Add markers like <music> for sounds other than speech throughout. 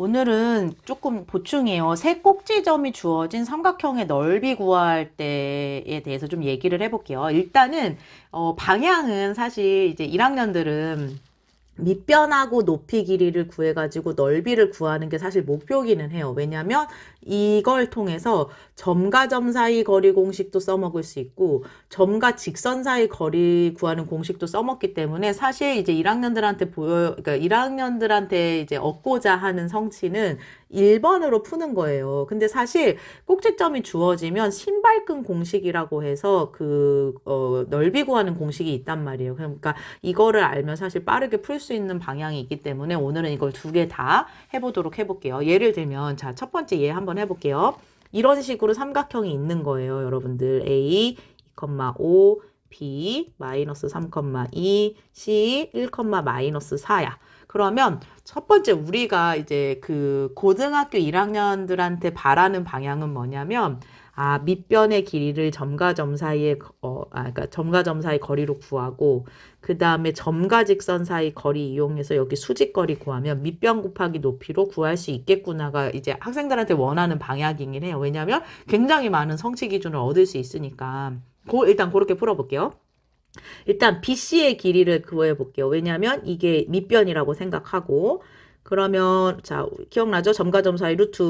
오늘은 조금 보충이에요. 세 꼭지점이 주어진 삼각형의 넓이 구할 때에 대해서 좀 얘기를 해볼게요. 일단은 어, 방향은 사실 이제 1학년들은 밑변하고 높이 길이를 구해가지고 넓이를 구하는 게 사실 목표기는 해요. 왜냐면 이걸 통해서 점과 점 사이 거리 공식도 써먹을 수 있고 점과 직선 사이 거리 구하는 공식도 써먹기 때문에 사실 이제 1학년들한테 보여, 그러니까 1학년들한테 이제 얻고자 하는 성취는 1번으로 푸는 거예요. 근데 사실 꼭지점이 주어지면 신발끈 공식이라고 해서 그, 어, 넓이 구하는 공식이 있단 말이에요. 그러니까 이거를 알면 사실 빠르게 풀수 있는 방향이 있기 때문에 오늘은 이걸 두 개 다 해보도록 해볼게요. 예를 들면, 자, 첫 번째 예 한번 해볼게요. 이런 식으로 삼각형이 있는 거예요, 여러분들. A, 2,5, B, 마이너스 3,2, C, 1, 마이너스 4야. 그러면 첫 번째 우리가 이제 그 고등학교 1학년들한테 바라는 방향은 뭐냐면 아, 밑변의 길이를 점과 점 사이의 어, 아, 그러니까 점과 점 사이 거리로 구하고 그 다음에 점과 직선 사이 거리 이용해서 여기 수직거리 구하면 밑변 곱하기 높이로 구할 수 있겠구나가 이제 학생들한테 원하는 방향이긴 해요. 왜냐하면 굉장히 많은 성취 기준을 얻을 수 있으니까. 고, 일단 그렇게 풀어볼게요. 일단 BC의 길이를 구해 볼게요. 왜냐하면 이게 밑변이라고 생각하고 그러면 자 기억나죠? 점과 점 사이 루트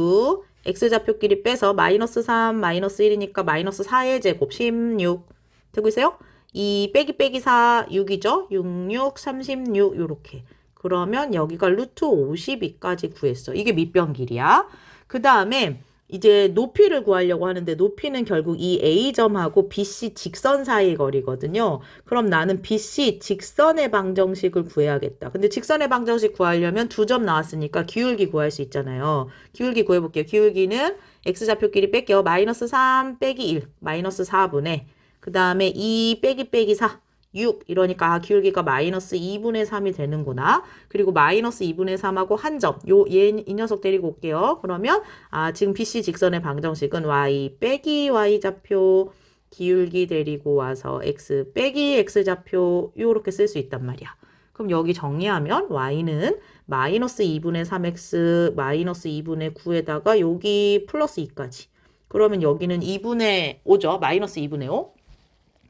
x좌표끼리 빼서 마이너스 3 마이너스 1이니까 마이너스 4의 제곱 16 되고 있어요? 2 빼기 빼기 4 6이죠? 6 6 36 요렇게 그러면 여기가 루트 52까지 구했어. 이게 밑변 길이야. 그 다음에 이제 높이를 구하려고 하는데 높이는 결국 이 A점하고 BC 직선 사이 거리거든요. 그럼 나는 BC 직선의 방정식을 구해야겠다. 근데 직선의 방정식 구하려면 두 점 나왔으니까 기울기 구할 수 있잖아요. 기울기 구해볼게요. 기울기는 X좌표끼리 뺄게요. 마이너스 3 빼기 1, 마이너스 4분의 그 다음에 2 빼기 빼기 4, 6 이러니까 아, 기울기가 마이너스 2분의 3이 되는구나. 그리고 마이너스 2분의 3하고 한 점. 요, 얘, 이 녀석 데리고 올게요. 그러면 아, 지금 BC 직선의 방정식은 y 빼기 y 좌표 기울기 데리고 와서 x 빼기 x 좌표 요렇게 쓸 수 있단 말이야. 그럼 여기 정리하면 y는 마이너스 2분의 3x 마이너스 2분의 9에다가 여기 플러스 2까지. 그러면 여기는 2분의 5죠. 마이너스 2분의 5.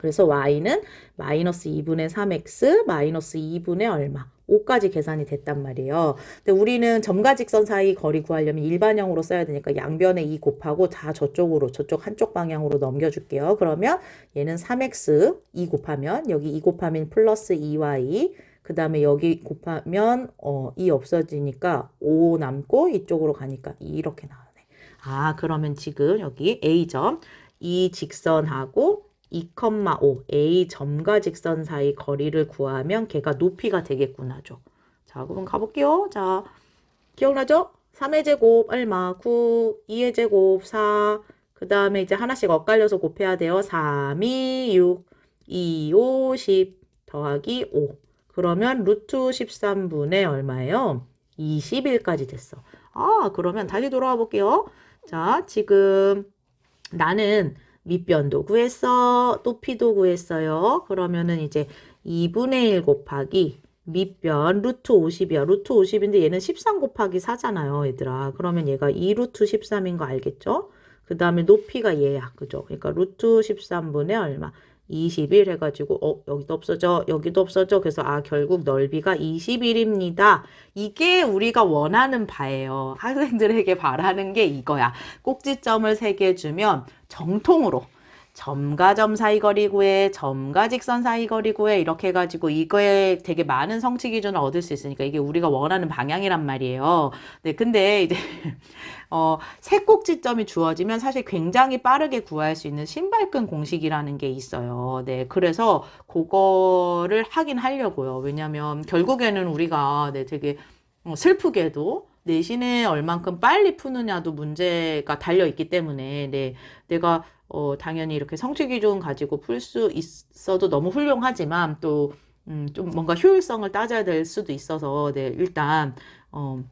그래서 y는 마이너스 2분의 3x 마이너스 2분의 얼마 5까지 계산이 됐단 말이에요. 근데 우리는 점과 직선 사이 거리 구하려면 일반형으로 써야 되니까 양변에 2 곱하고 다 저쪽으로 저쪽 한쪽 방향으로 넘겨줄게요. 그러면 얘는 3x 2 곱하면 여기 2 곱하면 플러스 2y 그 다음에 여기 곱하면 어, 2 없어지니까 5 남고 이쪽으로 가니까 2 이렇게 나오네. 아 그러면 지금 여기 A점 이 직선하고 2,5 A 점과 직선 사이 거리를 구하면 걔가 높이가 되겠구나죠. 자, 그럼 가볼게요. 자, 기억나죠? 3의 제곱 얼마? 9, 2의 제곱 4, 그 다음에 이제 하나씩 엇갈려서 곱해야 돼요. 3, 2, 6, 2, 5, 10 더하기 5. 그러면 루트 13분의 얼마예요? 21까지 됐어. 아, 그러면 다시 돌아와 볼게요. 자, 지금 나는 밑변도 구했어. 높이도 구했어요. 그러면은 이제 2분의 1 곱하기 밑변 루트 50이야. 루트 50인데 얘는 13 곱하기 4잖아요, 얘들아. 그러면 얘가 2 루트 13인 거 알겠죠? 그 다음에 높이가 얘야. 그죠? 그러니까 루트 13분의 얼마? 21 해가지고 어 여기도 없어져 여기도 없어져. 그래서 아 결국 넓이가 21입니다. 이게 우리가 원하는 바예요. 학생들에게 바라는 게 이거야. 꼭지점을 세 개 주면 정통으로 점과 점 사이 거리 구해, 점과 직선 사이 거리 구해 이렇게 해가지고 이거에 되게 많은 성취 기준을 얻을 수 있으니까 이게 우리가 원하는 방향이란 말이에요. 네, 근데 이제 <laughs> 어, 세 꼭지점이 주어지면 사실 굉장히 빠르게 구할 수 있는 신발끈 공식이라는 게 있어요. 네, 그래서 그거를 하긴 하려고요. 왜냐면 결국에는 우리가 네, 되게 어, 슬프게도 내신에 얼만큼 빨리 푸느냐도 문제가 달려 있기 때문에 네, 내가 어, 당연히 이렇게 성취 기준 가지고 풀 수 있어도 너무 훌륭하지만 또 음, 좀 뭔가 효율성을 따져야 될 수도 있어서 네, 일단 어,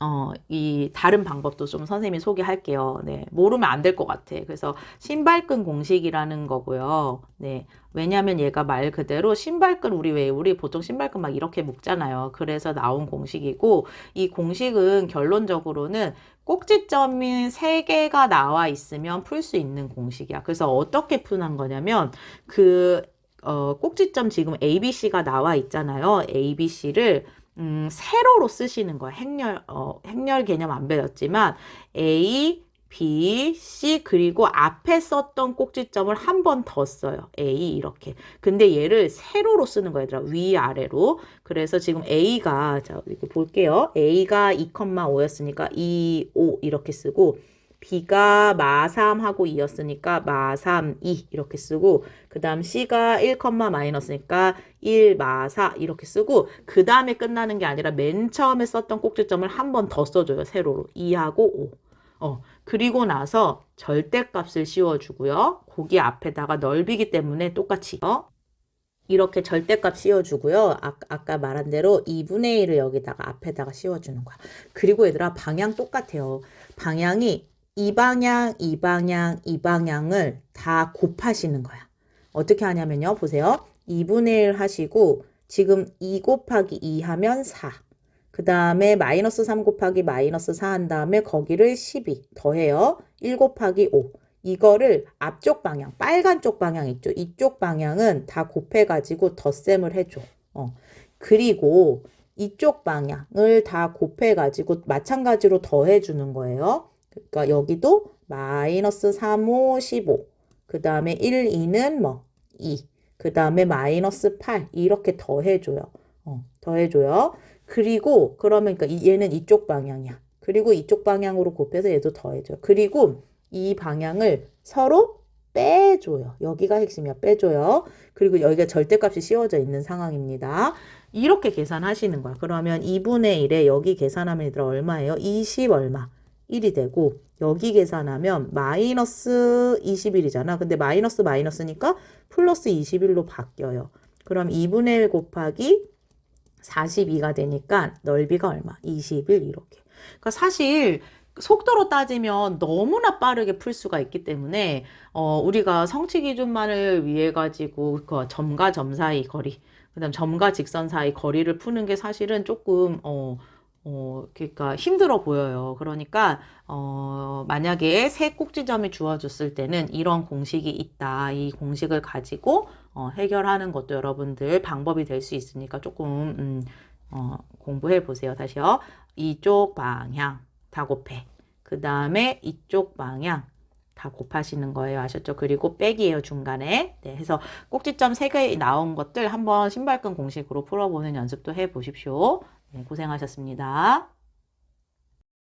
어, 이 다른 방법도 좀 선생님이 소개할게요. 네, 모르면 안 될 것 같아. 그래서 신발끈 공식이라는 거고요. 네, 왜냐면 얘가 말 그대로 신발끈 우리 왜 우리 보통 신발끈 막 이렇게 묶잖아요. 그래서 나온 공식이고 이 공식은 결론적으로는 꼭지점이 세 개가 나와 있으면 풀 수 있는 공식이야. 그래서 어떻게 푸는 거냐면 그 어, 꼭지점 지금 ABC가 나와 있잖아요. ABC를 음, 세로로 쓰시는 거야. 행렬, 어, 행렬 개념 안 배웠지만 A, B, C 그리고 앞에 썼던 꼭지점을 한 번 더 써요. A 이렇게. 근데 얘를 세로로 쓰는 거야, 얘들아. 위아래로. 그래서 지금 A가 자, 이렇게 볼게요. A가 2,5였으니까 2, 5 이렇게 쓰고 B가 마3하고 2였으니까 마3, 2 이렇게 쓰고 그 다음 C가 1, 마이너스니까 1, 마4 이렇게 쓰고 그 다음에 끝나는 게 아니라 맨 처음에 썼던 꼭지점을 한 번 더 써줘요. 세로로 2하고 5. 어, 그리고 나서 절대값을 씌워주고요. 거기 앞에다가 넓이기 때문에 똑같이 어? 이렇게 절대값 씌워주고요. 아, 아까 말한 대로 2분의 1을 여기다가 앞에다가 씌워주는 거야. 그리고 얘들아 방향 똑같아요. 방향이 이 방향, 이 방향, 이 방향을 다 곱하시는 거야. 어떻게 하냐면요. 보세요. 2분의 1 하시고 지금 2 곱하기 2 하면 4. 그 다음에 마이너스 3 곱하기 마이너스 4 한 다음에 거기를 12 더해요. 1 곱하기 5. 이거를 앞쪽 방향, 빨간 쪽 방향 있죠. 이쪽 방향은 다 곱해가지고 덧셈을 해줘. 어. 그리고 이쪽 방향을 다 곱해가지고 마찬가지로 더해주는 거예요. 그러니까 여기도 마이너스 3, 5, 15. 그 다음에 1, 2는 뭐 2. 그 다음에 마이너스 8. 이렇게 더해줘요. 어, 더해줘요. 그리고 그러면 그러니까 얘는 이쪽 방향이야. 그리고 이쪽 방향으로 곱해서 얘도 더해줘요. 그리고 이 방향을 서로 빼줘요. 여기가 핵심이야. 빼줘요. 그리고 여기가 절대값이 씌워져 있는 상황입니다. 이렇게 계산하시는 거야. 그러면 2분의 1에 여기 계산하면 얘들아 얼마예요? 20 얼마? 1이 되고 여기 계산하면 마이너스 21이잖아. 근데 마이너스 마이너스니까 플러스 21로 바뀌어요. 그럼 2분의 1 곱하기 42가 되니까 넓이가 얼마? 21 이렇게. 그러니까 사실 속도로 따지면 너무나 빠르게 풀 수가 있기 때문에 어, 우리가 성취 기준만을 위해 가지고 그 점과 점 사이 거리, 그다음 점과 직선 사이 거리를 푸는 게 사실은 조금 어, 어, 그러니까 힘들어 보여요. 그러니까 어, 만약에 새 꼭지점이 주어졌을 때는 이런 공식이 있다. 이 공식을 가지고 어, 해결하는 것도 여러분들 방법이 될 수 있으니까 조금 음, 어, 공부해 보세요. 다시요. 이쪽 방향 다 곱해. 그 다음에 이쪽 방향 다 곱하시는 거예요. 아셨죠? 그리고 빼기예요, 중간에. 네, 해서 꼭지점 3개 나온 것들 한번 신발끈 공식으로 풀어보는 연습도 해 보십시오. 네, 고생하셨습니다.